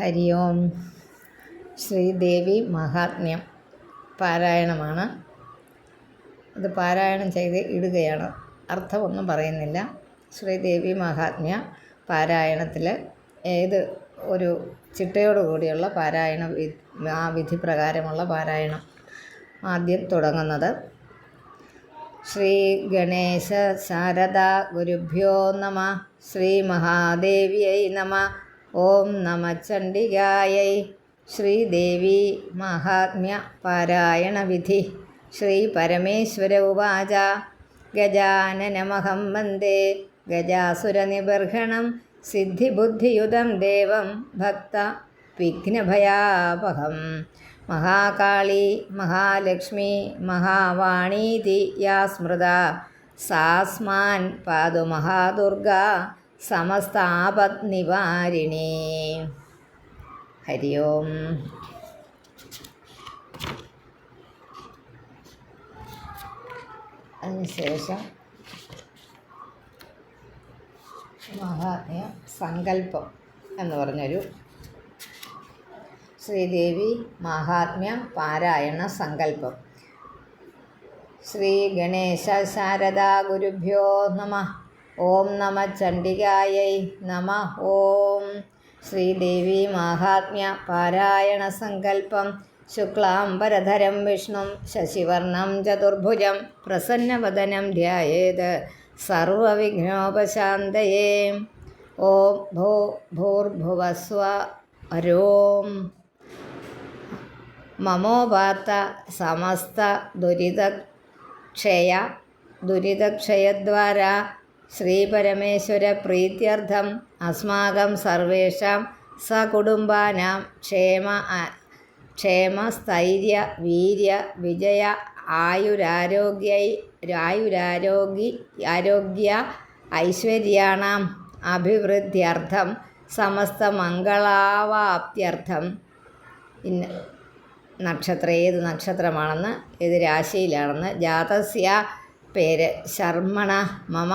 ഹരി ഓം ശ്രീദേവി മഹാത്മ്യം. പാരായണമാണ്. അത് പാരായണം ചെയ്ത് ഇടുകയാണ്. അർത്ഥമൊന്നും പറയുന്നില്ല. ശ്രീദേവി മഹാത്മ്യ പാരായണത്തിൽ ഏത് ഒരു ചിട്ടയോട് കൂടിയുള്ള പാരായണ വി ആ വിധി പ്രകാരമുള്ള പാരായണം ആദ്യം തുടങ്ങുന്നത്. ശ്രീ ഗണേശ ശാരദ ഗുരുഭ്യോ നമ ശ്രീ മഹാദേവിയൈ നമ ഓം നമ ചണ്ഡികായൈ. ശ്രീദേവി മഹാത്മ്യ പാരായണവിധി ശ്രീ പരമേശ്വര ഉവാച ഗജാനനമഹം വന്ദേ. ഗജാസുരനിബർഹണം സിദ്ധിബുദ്ധിയുതം ദേവം ഭക്ത വിഘ്നഭയാപഹം. മഹാകാളി മഹാലക്ഷ്മി മഹാവാണീതി യാ സ്മൃത. സാസ്മാൻ പാതു മഹാദുർഗ. സമസ്താപദ്നിവാരിണി ഹരി ഓം. അതിനുശേഷം മഹാത്മ്യ സങ്കല്പം എന്ന് പറഞ്ഞൊരു ശ്രീദേവി മഹാത്മ്യ പാരായണ സങ്കല്പം. ശ്രീ ഗണേശ ശാരദാ ഗുരുഭ്യോ നമ. ഓം നമ ചണ്ഡികായൈ നമ. ഓം ശ്രീദേവി മാഹാത്മ്യ പാരായണ സങ്കല്പം. ശുക്ലാംബരധരം വിഷ്ണു ശശിവർണം ചതുർഭുജം പ്രസന്നവദനം ധ്യായേത് സർവവിഘ്നോപശാന്തയേ. ഓം ഭൂ ഭൂർഭുവസ്വ ഹരോം മമോപാത്ത സമസ്ത ദുരിതക്ഷയ ദുരിതക്ഷയദ്വാര ശ്രീപരമേശ്വര പ്രീത്യർത്ഥം അസ്മാകം സർവേഷാം സകുടുംബാനാം. ക്ഷേമ ക്ഷേമ സ്ഥൈര്യ വീര്യ വിജയ ആയുരാരോഗ്യ ആയുരാരോഗ്യ ആരോഗ്യ ഐശ്വര്യാണാം. അഭിവൃദ്ധ്യർത്ഥം. സമസ്ത മംഗളാവാപ്ത്യർത്ഥം. ഇന്ന നക്ഷത്രം ഏത് നക്ഷത്രമാണെന്ന് ഏത് രാശിയിലാണെന്ന്. ജാതസ്യ പേര് ശർമ്മണ മമ.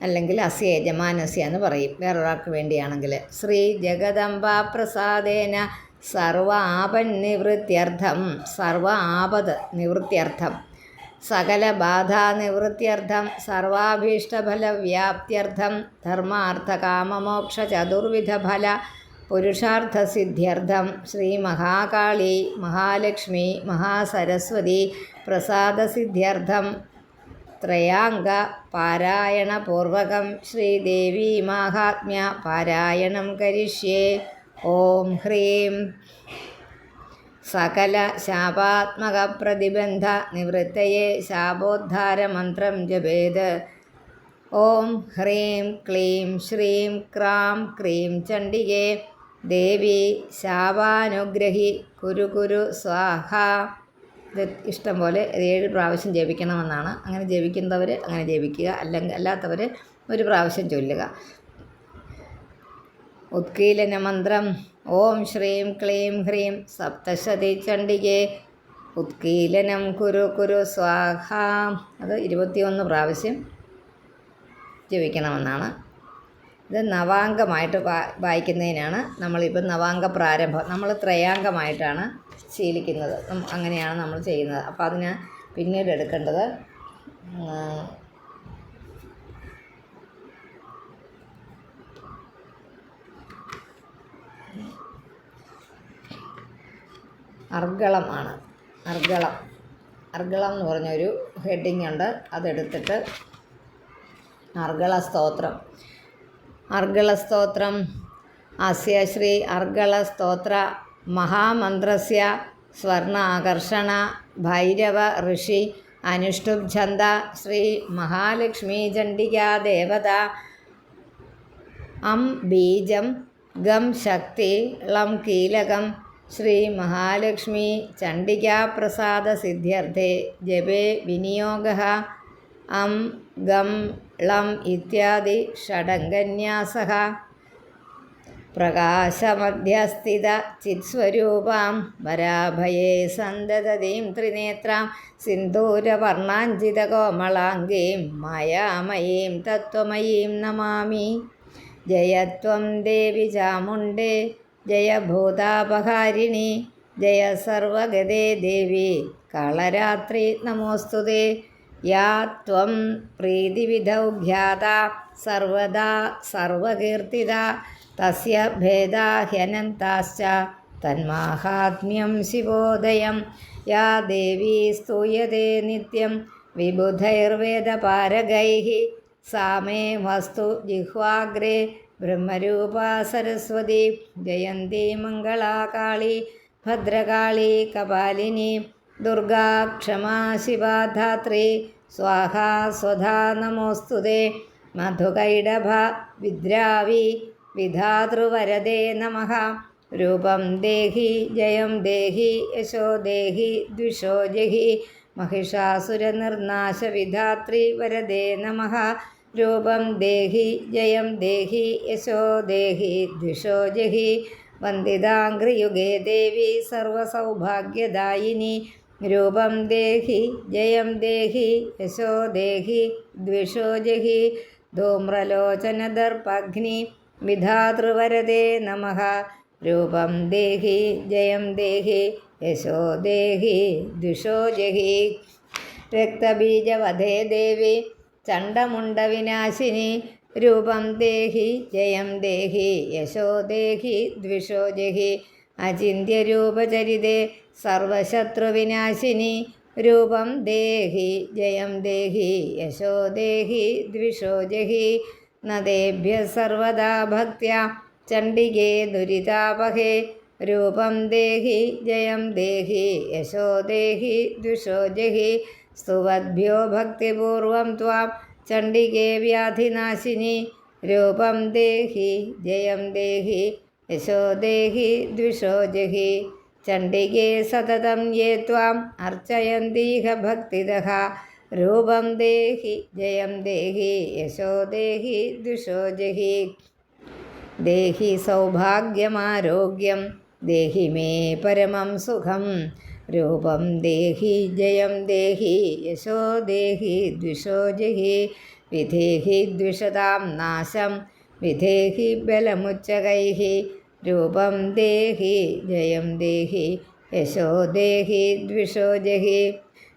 അല്ലെങ്കിൽ അസ്യ യജമാനസ്യ എന്ന് പറയും. വേറൊരാൾക്ക് വേണ്ടിയാണെങ്കിൽ ശ്രീ ജഗദംബ പ്രസാദേന സർവ ആപൻ നിവൃത്യർത്ഥം സർവ ആപത് നിവൃത്യർത്ഥം സകല ബാധാ നിവൃത്യർത്ഥം സർവാഭീഷ്ടഫല വ്യാപ്ത്യർത്ഥം ധർമാർത്ഥകാമമോക്ഷ ചതുർവിധ ഫല പുരുഷാർത്ഥസിദ്ധ്യർത്ഥം ശ്രീ മഹാകാളി മഹാലക്ഷ്മി മഹാസരസ്വതി പ്രസാദസിദ്ധ്യർത്ഥം ത്രയാംഗ പാരായണപൂർവകം ശ്രീദേവി മാഹാത്മ്യ പാരായണം കരിഷ്യേ. ഓം ഹ്രീം. സകല ശാപാത്മക പ്രതിബന്ധ നിവൃത്തയെ ശാപോദ്ധാരമന്ത്രം ജപേത്. ഓം ഹ്രീം ക്ലീം ശ്രീം ക്രാം ക്രീം ചണ്ഡികേ. ദേവി ശാപാനുഗ്രഹി കുരു കുരു സ്വാഹ. ഇത് ഇഷ്ടം പോലെ ഏഴ് പ്രാവശ്യം ജപിക്കണമെന്നാണ്. അങ്ങനെ ജപിക്കുന്നവർ അങ്ങനെ ജപിക്കുക. അല്ലെങ്കിൽ അല്ലാത്തവർ ഒരു പ്രാവശ്യം ചൊല്ലുക. ഉത്കീലന മന്ത്രം. ഓം ശ്രീം ക്ലീം ഹ്രീം സപ്തശതി ചണ്ഡികേ. ഉത്കീലനം കുരു കുരു സ്വാഹ. അത് ഇരുപത്തിയൊന്ന് പ്രാവശ്യം ജപിക്കണമെന്നാണ്. ഇത് നവാംഗമായിട്ട് വായിക്കുന്നതിനാണ് നമ്മളിപ്പോൾ നവാംഗ പ്രാരംഭം. നമ്മൾ ത്രയാംഗമായിട്ടാണ് ശീലിക്കുന്നത്. അങ്ങനെയാണ് നമ്മൾ ചെയ്യുന്നത്. അപ്പോൾ അതിന് പിന്നീട് എടുക്കേണ്ടത് അർഗളമാണ് അർഗളം അർഗളം. എന്ന് പറഞ്ഞൊരു ഹെഡിങ് ഉണ്ട്. അതെടുത്തിട്ട് അർഗള സ്തോത്രം അർഗള സ്തോത്രം അസ്യ ശ്രീ അർഗള സ്തോത്ര മഹാമന്ത്രസ്യ സ്വർണ ആകർഷണ ഭൈരവ ഋഷി അനുഷ്ടുപ് ഛന്ദ ശ്രീ മഹാലക്ഷ്മി ചണ്ഡികാ ദേവത അം ബീജം ഗം ശക്തി ളം കീലകം ശ്രീ മഹാലക്ഷ്മി ചണ്ഡികാപ്രസാദ സിദ്ധ്യർത്ഥേ ജപേ പ്രകാശമധ്യസ്ഥിത ചിത്സ്വരൂപാം വരാഭയേ സന്തതീം ത്രിനേത്രാം സിന്ദൂരവർണാഞ്ചിതകോമളാംഗീം മായാമയീം തത്വമയീം നമാമി. ജയത്വം ദേവി ചാമുണ്ടേ ജയഭൂതാപഹാരിണി ജയ സർവഗതേ ദേവി. കളരാത്രി നമോസ്തുതേ യാ ത്വം പ്രീതിവിധൗ ഖ്യാത സർവദാ സർവകീർത്തിത തസ്യ ഭേദാഹ്യനന്താശ്ച തന്മാഹാത്മ്യം ശിവോദയം യാ ദേവീ സ്തൂയത്തെ നിത്യം വിബുധൈർവേദപാരകൈः सा मे वस्तु जिह्वाग्रे ब्रह्मरूपा सरस्वती जयन्ती मङ्गला काली भद्रकाली कपालिनी दुर्गा क्षमा शिवा धात्री स्वाहा स्वधा नमोऽस्तु ते मधुकैडभ विद्रावि विधातृवरदे नमः रूपं देहि जयं देहि यशो देहि द्विषो जहि महिषासुरनिर्नाशविधात्री वरदे नमः രൂപം ദേഹി ജയം ദേഹി യശോ ദേഹി ദ്വിഷോ ജഹി വന്ദിതാംഗ്രിയുഗേ ദേവി സർവസൗഭാഗ്യദായിനി രൂപം ദേഹി ജയം ദേഹി യശോ ദേഹി ദ്വിഷോ ജഹി ധൂമ്രലോചനദർപ്പഗ്നി വിധാതൃവരദേ നമ. രൂപം ദേഹി ജയം ദേഹി യശോ ദേഹി ദുഷോ ജഹി. രക്തബീജവധേ ദേവി ചണ്ഡമുണ്ടവിനാശിനി രൂപം ദേഹി ജയം ദേഹി യശോ ദേഹി ദ്വിഷോ ജഹി. അചിന്യരൂപചരിതേ സർവശത്രുവിനാശിനി രൂപം ദേഹി ജയം ദേഹി യശോ ദേഹി ദ്വിഷോ ജഹി. നദേഭ്യ സർവദാ ഭക്ത്യ ചണ്ഡികേ ദുരിതാപഹേ രൂപം ദേഹി ജയം ദേഹി യശോ ദേഹി ദ്വിഷോ ജഹി സ്തുവദ്ഭ്യോ ഭക്തിപൂർവം ത്വാം ചണ്ഡികേ വ്യാധിനാശിനി രൂപം ദേഹി ജയം ദേഹി യശോ ദേഹി ദ്വിഷോ ജഹി ചണ്ഡികേ സതതം യേ ത്വാം അർച്ചയന്തീഹ ഭക്തിദഹ രൂപം ദേഹി ജയം ദേഹി യശോ ദേഹി ദ്വിഷോ ജഹി ദേഹി സൗഭാഗ്യമാരോഗ്യം ദേഹി മേ പരമം സുഖം രൂപം ദേഹി ജയം ദേഹി യശോ ദേഹി ദ്വിഷോ ജഹി വിധേഹി ദ്വിഷതാം നാശം വിധേഹി ബലമുച്ചകൈः രൂപം ദേഹി ജയം ദേഹി യശോ ദേഹി ദ്വിഷോ ജഹി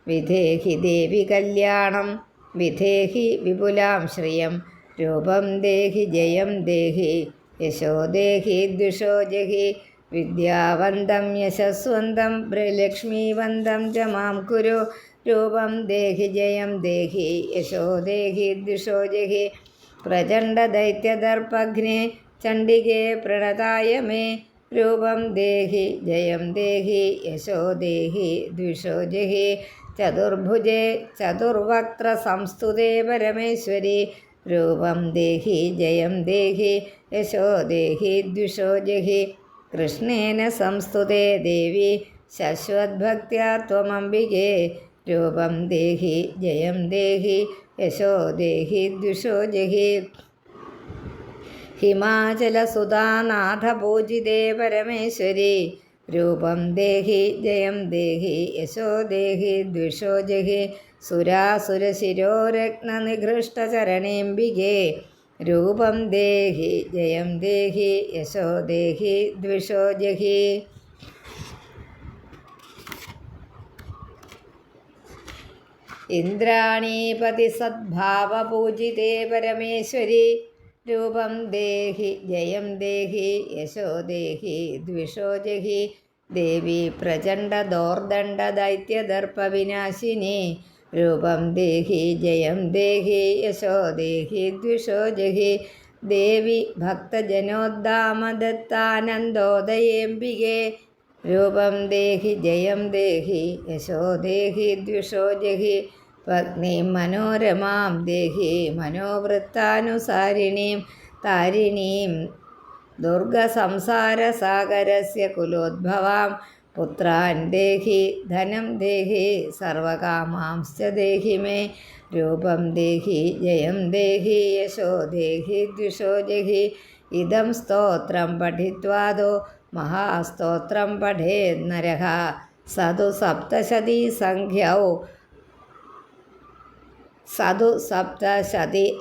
വിധേഹി ദേവി കല്യാണം വിധേഹി വിപുലാം ശ്രിയം രൂപം ദേഹി ജയം ദേഹി യശോ ദേഹി ദ്വിഷോ ജഹി വിദ്യാവന്തം യശസ്വന്തം ലക്ഷ്മീവന്തം ച മാം കുരു രൂപം ദേഹി ജയം ദേഹി യശോ ദേഹി ദ്വിഷോ ജഹി പ്രചണ്ഡദൈത്യദർപ്പഘ്നെ ചണ്ഡികേ പ്രണതായ മേ രൂപം ദേഹി ജയം ദേഹി യശോ ദേഹി ദ്വിഷോ ജഹി ചതുർഭുജേ ചതുർവക്ത്ര സംസ്തുതേ പരമേശ്വരി രൂപം ദേഹി ജയം ദേഹി യശോ ദേഹി ദ്വിഷോ ജഹി കൃഷ്ണേന സംസ്തുതേ ദേവി ശശ്വദ്ഭക്ത്യാ ത്വമംബികേ രൂപം ദേഹി ജയം ദേഹി യശോ ദേഹി ദ്വിഷോ ജഹി ഹിമാചലസുതാനാഥപൂജിതേ പരമേശ്വരി രൂപം ദേഹി ജയം ദേഹി യശോ ദേഹി ദ്വിഷോ ജഹി സുരാസുരശിരോരത്നനിഘൃഷ്ടചരണേംബികേ രൂപം ദേഹി ജയം ദേഹി യശോ ദേഹി ദ്വിഷോ ജഹി. ഇന്ദ്രാണീപതി സദ്ഭാവപൂജിതേ പരമേശ്വരി. രൂപം ദേഹി ജയം ദേഹി യശോ ദേഹി ദ്വിഷോ ജഹി. ദേവി പ്രചണ്ഡ ദോർദണ്ഡ ദൈത്യദർപ്പവിനാശിനി രൂപം ദേഹി ജയം ദേഹി യശോ ദേഹി ദ്വിഷോ ജഹി. ദേവി ഭക്തജനോദ്ദാമദത്താനന്ദോദയേംബികേ. രൂപം ദേഹി ജയം ദേഹി യശോ ദേഹി ദ്വിഷോ ജഹി. പത്നീം മനോരമാം ദേഹി മനോവൃത്താനുസാരിണീം താരിണീം ദുർഗസംസാരസാഗരസ്യ കുലോദ്ഭവാം. പുത്രാൻ ദേഹി ധനം ദേഹി സർവകാമാംശ്ച ദേഹി മേ. രൂപം ദേഹി ജയം ദേഹി യശോ ദേഹി ദ്വിഷോ ജഹി. ഇതം സ്തോത്രം പഠിത്വാദോ മഹാസ്തോത്രം പഠേത് നരഃ സതു സപ്തശതി സംഖ്യൗ. സതു സപ്തശതി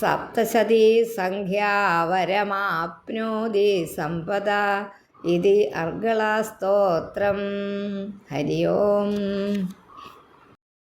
സപ്തശതി സംഖ്യാവരമാപ്നോതി സമ്പദ ഇതി അർഗളസ്തോത്രം. ഹരി ഓം.